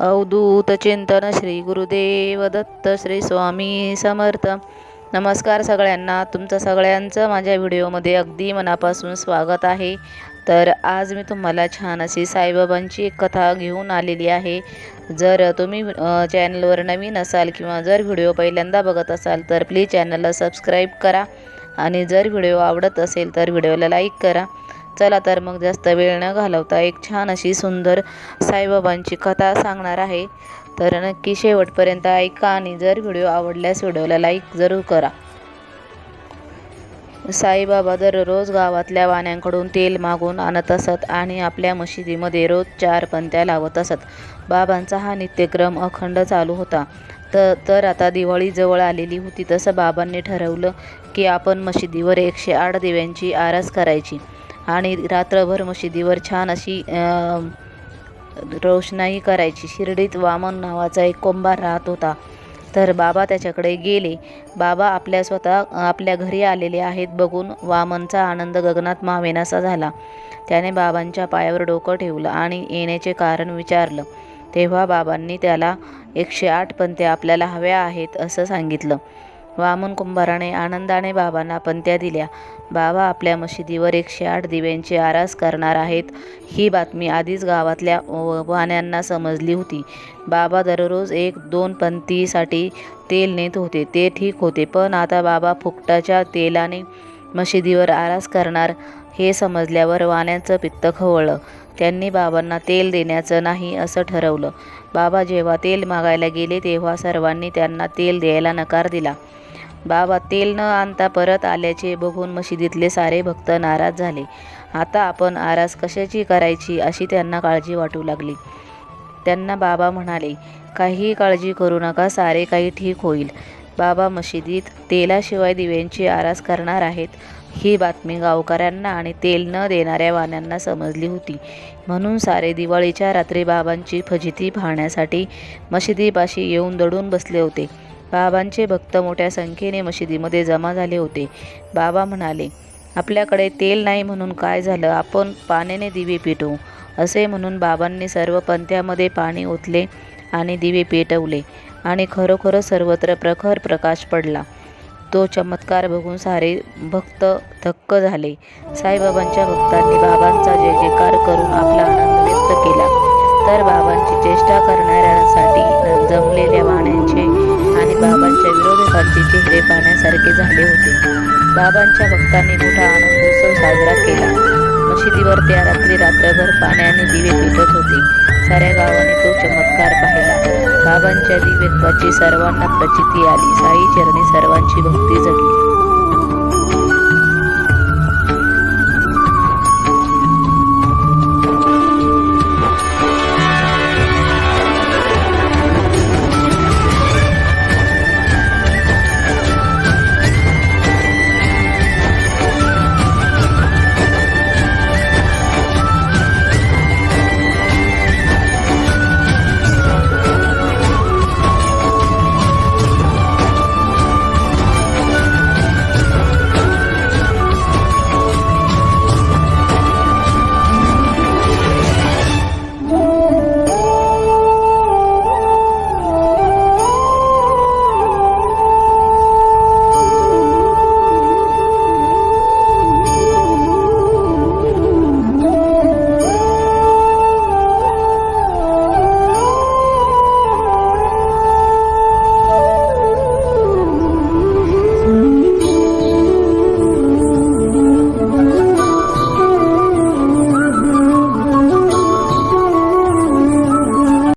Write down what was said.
अवधूत चिंतन श्री गुरुदेव दत्त श्री स्वामी समर्थ. नमस्कार सगळ्यांना. तुमचं सगळ्यांचं माझ्या व्हिडिओमध्ये अगदी मनापासून स्वागत आहे. तर आज मी तुम्हाला छान अशी साईबाबांची एक कथा घेऊन आलेली आहे. जर तुम्ही चॅनलवर नवीन असाल किंवा जर व्हिडिओ पहिल्यांदा बघत असाल तर प्लीज चॅनलला सबस्क्राईब करा. आणि जर व्हिडिओ आवडत असेल तर व्हिडिओला लाईक करा. चला तर मग जास्त वेळ न घालवता एक छान अशी सुंदर साईबाबांची कथा सांगणार आहे. तर नक्की शेवटपर्यंत ऐका आणि जर व्हिडिओ आवडल्यास व्हिडिओला लाईक जरूर करा. साईबाबा दररोज गावातल्या वाण्यांकडून तेल मागून आणत असत आणि आपल्या मशिदीमध्ये रोज चार पंत्या लावत असत. बाबांचा हा नित्यक्रम अखंड चालू होता. तर तर आता दिवाळी जवळ आलेली होती तसं बाबांनी ठरवलं की आपण मशिदीवर एकशे आठ दिव्यांची आरास करायची. आणि रात्रभर मशिदीवर छान अशी रोषणाई करायची. शिर्डीत वामन नावाचा एक कोंभार राहत होता. तर बाबा त्याच्याकडे गेले. बाबा आपल्या स्वतः आपल्या घरी आलेले आहेत बघून वामनचा आनंद गगनात मावेनासा झाला. त्याने बाबांच्या पायावर डोकं ठेवलं आणि येण्याचे कारण विचारलं. तेव्हा बाबांनी त्याला एकशे आठ पंते आपल्याला हव्या आहेत असं सांगितलं. वामन कुंभाराने आनंदाने बाबांना पंत्या दिल्या. बाबा आपल्या मशिदीवर एकशे आठ दिव्यांची आरास करणार आहेत ही बातमी आधीच गावातल्या व- वाण्यांना समजली होती. बाबा दररोज एक दोन पंथीसाठी तेल नेत होते ते ठीक होते पण आता बाबा फुकटाच्या तेलाने मशिदीवर आरास करणार हे समजल्यावर वाण्यांचं पित्त खवळलं. त्यांनी बाबांना तेल देण्याचं नाही असं ठरवलं. बाबा जेव्हा तेल मागायला गेले तेव्हा सर्वांनी त्यांना तेल द्यायला नकार दिला. बाबा तेल न आणता परत आल्याचे बघून मशिदीतले सारे भक्त नाराज झाले. आता आपण आरास कशाची करायची अशी त्यांना काळजी वाटू लागली. त्यांना बाबा म्हणाले काही काळजी करू नका सारे काही ठीक होईल. बाबा मशिदीत तेलाशिवाय दिव्यांची आरास करणार आहेत. ही बातमी गावकऱ्यांना आणि तेल न देणाऱ्या वाण्यांना समजली होती. म्हणून सारे दिवाळीच्या रात्री बाबांची फजिती पाहण्यासाठी मशिदीपाशी येऊन दडून बसले होते. बाबांचे भक्त मोठ्या संख्येने मशिदीमध्ये जमा झाले होते. बाबा म्हणाले आपल्याकडे तेल नाही म्हणून काय झालं? आपण पाण्याने दिवे पेटवू. असे म्हणून बाबांनी सर्व पंथ्यामध्ये पाणी ओतले आणि दिवे पेटवले आणि खरोखर सर्वत्र प्रखर प्रकाश पडला. तो चमत्कार बघून सारे भक्त थक्क झाले. साईबाबांच्या भक्तांनी बाबांचा जय जयकार करून आपला आनंद व्यक्त केला. तर बाबांची चेष्टा करणाऱ्यांसाठी जमलेल्या वाण्यांचे आणि बाबांच्या विरोधकांचे चेहरे पाहण्यासारखे झाले होते. बाबांच्या भक्तांनी मोठा आनंदोत्सव साजरा केला. मशिदीवर त्या रात्री रात्रभर पाण्याने दिवे पेटत होते. साऱ्या गावाने तो चमत्कार पाहिला. बाबांच्या दिव्यत्वाची सर्वांना प्रचिती आली. साई चरणी सर्वांची भक्ती जगली